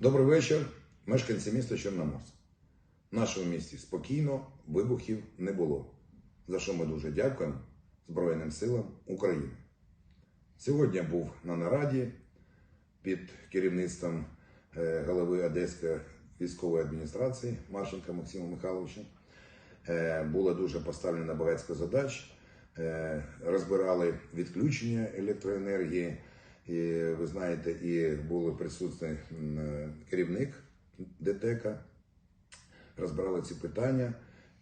Добрий вечір, мешканці міста Чорноморськ. В нашому місті спокійно, вибухів не було. За що ми дуже дякуємо Збройним силам України. Сьогодні був на нараді під керівництвом е, голови Одеської військової адміністрації Марченка Максима Михайловича. Е, Було дуже поставлено багатько задач. Е, Розбирали відключення електроенергії. І ви знаєте, і були присутні м, е, керівник ДТЕК, розбирали ці питання.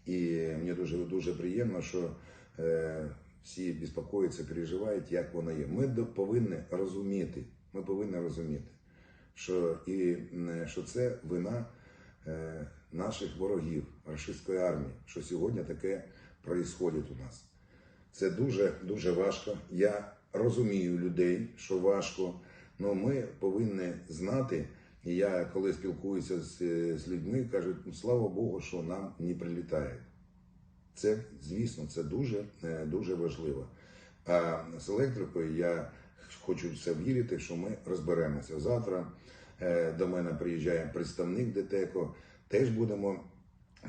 І мені дуже дуже приємно, що е, всі безпокоюються, переживають, як воно є. Ми повинні розуміти, ми повинні розуміти, що, і, що це вина е, наших ворогів, російської армії, що сьогодні таке відбувається у нас. Це дуже дуже важко. Я розумію людей, що важко, але ми повинні знати. Я коли спілкуюся з, з людьми, кажуть, ну слава Богу, що нам не прилітає. Це, звісно, це дуже, е, дуже важливо. А з електрикою я хочу все вірити, що ми розберемося. Завтра е, до мене приїжджає представник ДТЕКО, теж будемо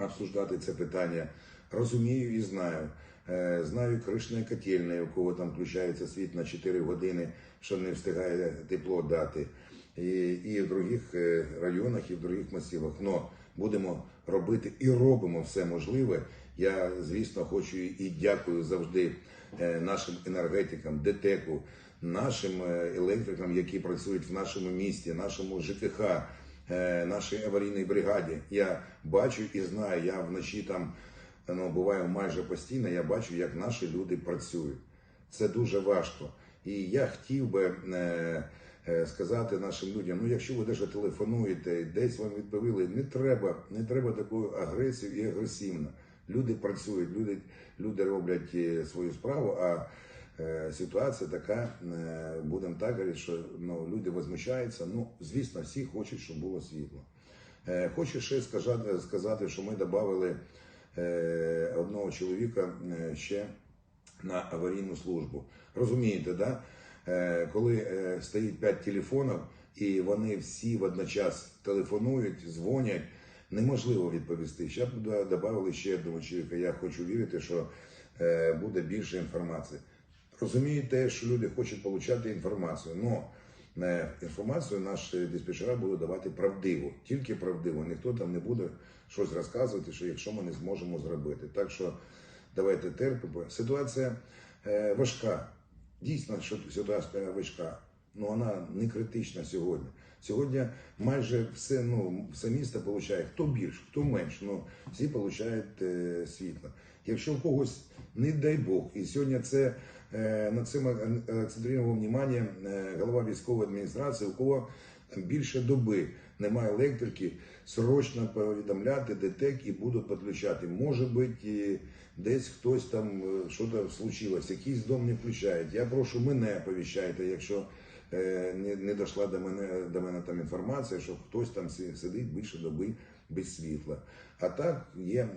обсуждати це питання. Розумію і знаю. Е, Знаю кришної котельної, у кого там включається світ на 4 години, що не встигає тепло дати. І, і в других е, районах, і в других масивах. Но будемо робити і робимо все можливе. Я, звісно, хочу і дякую завжди е, нашим енергетикам, ДТЕКу, нашим електрикам, які працюють в нашому місті, нашому ЖКХ, нашій аварійній бригаді. Я бачу і знаю, я вночі там ну, буваю майже постійно, я бачу, як наші люди працюють. Це дуже важко. І я хотів би е, е, сказати нашим людям: ну, якщо ви даже телефонуєте, десь вам відповіли, не треба, не треба такою агресією і агресивно. Люди працюють, люди, люди роблять е, свою справу, а ситуація така, будемо так говорити, що ну, люди возмущаються. Ну, звісно, всі хочуть, щоб було світло. Хочу ще сказати, що ми додали одного чоловіка е, ще на аварійну службу. Розумієте, да? Е, коли е, стоїть 5 телефонів і вони всі водночас телефонують, дзвонять, неможливо відповісти. Ще б да- додали ще одного чоловіка. Я хочу вірити, що е, буде більше інформації. Розумієте, що люди хочуть отримати інформацію. Но е, інформацію наші диспетчера будуть давати правдиву, тільки правдиву. Ніхто там не буде щось розказувати, що якщо ми не зможемо зробити. Так що давайте терпимо. Ситуація е, важка. Дійсно, що ситуація важка, але вона не критична сьогодні. Сьогодні майже все, ну, все місто отримує, хто більше, хто менше, ну, всі отримують е, світло. Якщо в когось, не дай Бог, і сьогодні це е, на цим е, акцентрував увагу е, голова військової адміністрації, у кого більше доби немає електрики, срочно повідомляти ДТЕК і будуть підключати. Може бути, десь хтось там щось случилось, якийсь дом не включають. Я прошу мене повіщайте, якщо не, не дійшла до мене, до мене там інформація, що хтось там си- сидить більше доби без світла. А так є,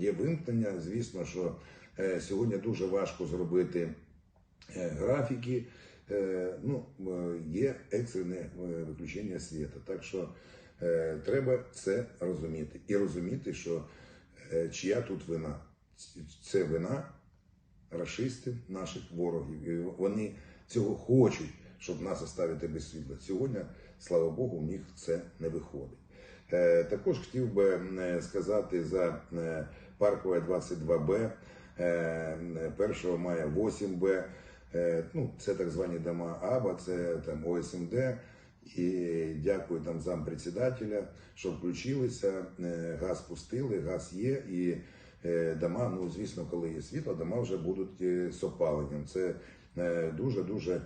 є вимкнення. Звісно, що сьогодні дуже важко зробити е, графіки. Е, Ну, е, є екстрене виключення світу. Так що треба це розуміти. І розуміти, що чия тут вина. Це вина рашистів, наших ворогів. І вони цього хочуть, щоб нас оставити без світла. Сьогодні, слава Богу, у них це не виходить. Також хотів би сказати за паркове 22Б, е, 1 мая 8Б. Е, Ну, це так звані дома АБА, це там ОСМД. І дякую там зампредседателя, що включилися, е, газ пустили, газ є, і е, дома, ну звісно, коли є світло, дома вже будуть з опаленням. Це дуже-дуже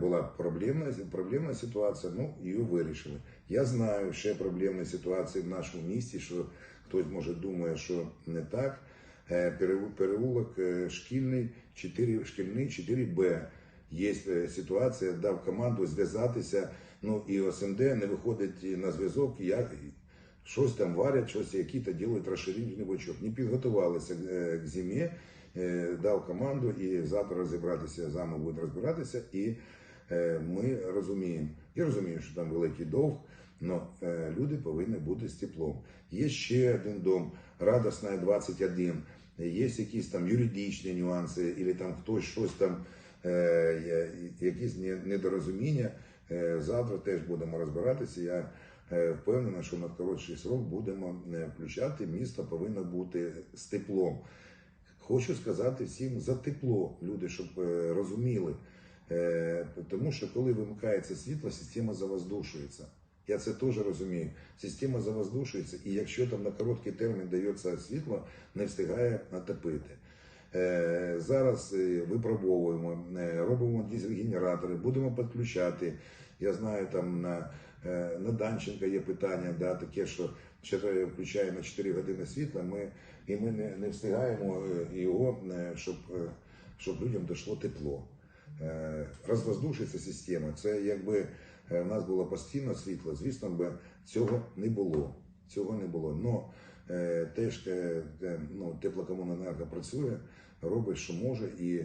була проблемна, проблемна ситуація, ну її вирішили. Я знаю ще проблемні ситуації в нашому місті, що хтось може думає, що не так. Е, Переулок е, шкільний, 4, шкільний 4Б. Є е, ситуація, дав команду зв'язатися. Ну і ОСМД не виходить на зв'язок. Я щось там варять, щось які то ділять розширительний бочок. Не підготувалися к зимі, дав команду і завтра розібратися, зами буде розбиратися. І ми розуміємо. Я розумію, що там великий довг. Но е, люди повинні бути з теплом. Є ще один дом, Радосна 21, є якісь там юридичні нюанси, або там хтось щось там, е, якісь недорозуміння. Е, завтра теж будемо розбиратися. Я впевнений, що на коротший срок будемо включати. Місто повинно бути з теплом. Хочу сказати всім за тепло, люди, щоб розуміли. Тому що коли вимикається світло, система завоздушується. Я це теж розумію. Система завоздушується, і якщо там на короткий термін дається світло, не встигає натопити. Е, Зараз е, випробовуємо, е, робимо дизель-генератори, будемо підключати. Я знаю, там на, на Данченка є питання, да, таке, що включає на 4 години світла, ми, і ми не, не встигаємо його, щоб, щоб людям дійшло тепло. Е, Розвоздушиться система. Це якби е, в нас було постійно світло, звісно б цього не було. Цього не було. Но е, теж ну, теплокомуненерго працює, робить, що може, і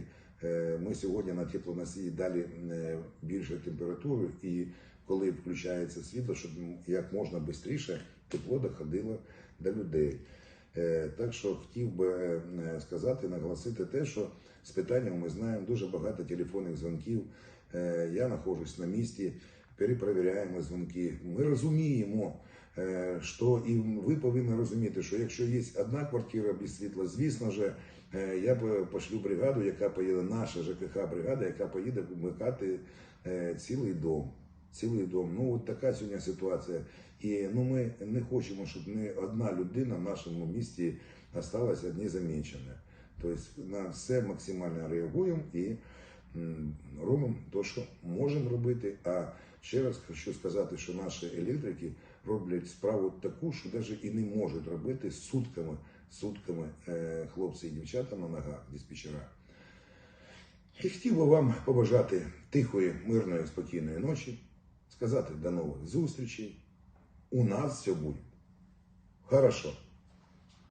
ми сьогодні на теплоносії далі більше температури, і коли включається світло, щоб як можна швидше тепло доходило до людей. Так що хотів би сказати, наголосити те, що з питанням ми знаємо дуже багато телефонних дзвонків. Е, Я знаходжусь на місці, перепровіряємо дзвонки. Ми розуміємо, е, що і ви повинні розуміти, що якщо є одна квартира без світла, звісно ж, е, я пошлю бригаду, яка поїде, наша ЖКХ бригада, яка поїде вмикати цілий дом. Цілий дом. Ну от така сьогодні ситуація. І ну ми не хочемо, щоб ні одна людина в нашому місті осталася незамічена. Тобто на все максимально реагуємо і робимо те, що можемо робити. А ще раз хочу сказати, що наші електрики роблять справу таку, що навіть і не можуть робити сутками, сутками е, хлопці і дівчата на ногах, диспетчера. І хотів би вам побажати тихої, мирної, спокійної ночі, сказати до нових зустрічей. У нас все буде. Хорошо.